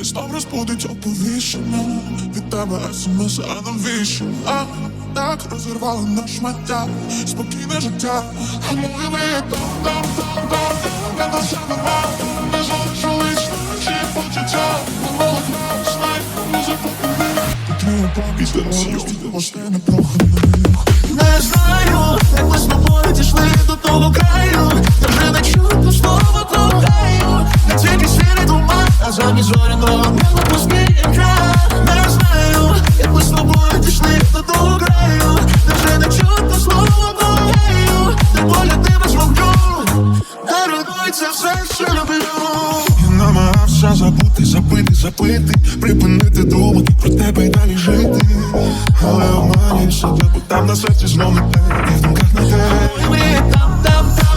І знов розбудить оповіщення. Від тебе смс, а навіщо? А так розірвали на шмаття. Спокійне життя. А ми там, там, там, там, де душа нема Не залишились наші почуття. Минулих нас музику. Твою пам'ять розтіли Още не проханих. Не знаю, як ми з тобою дійшли до того краю туман, а замість зоряного неба пускай екран. Не знаю, як ми з тобою дійшли до того краю. Вже не чутно слова кохаю Ти поля вогню. Даруй це все, що люблю. Я намагався забути, забити, запити, припинити думати про тебе і далі жити. Але обманюю бо там на серці знов не те, і в думках не те. Ми там, там, там,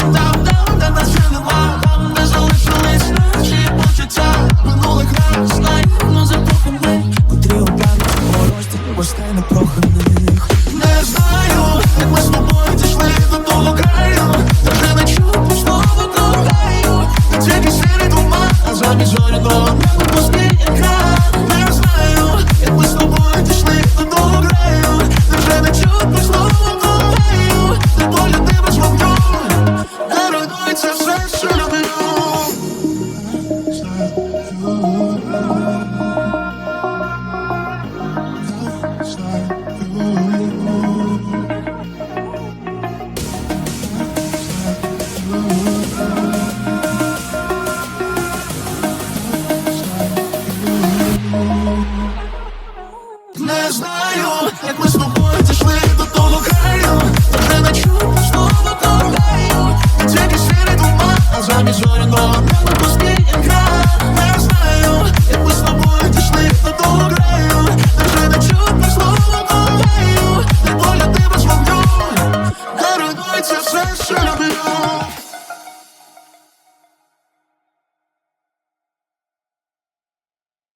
я знаю, як ми з тобою дійшли до того краю, вже не чую знову того раю, тільки сірий туман, а замість зоряного неба пусті гра. Я знаю, як ми з тобою дійшли до того краю, вже не чую знову того раю, не поля ти без вогню, даруй це все, що люблю.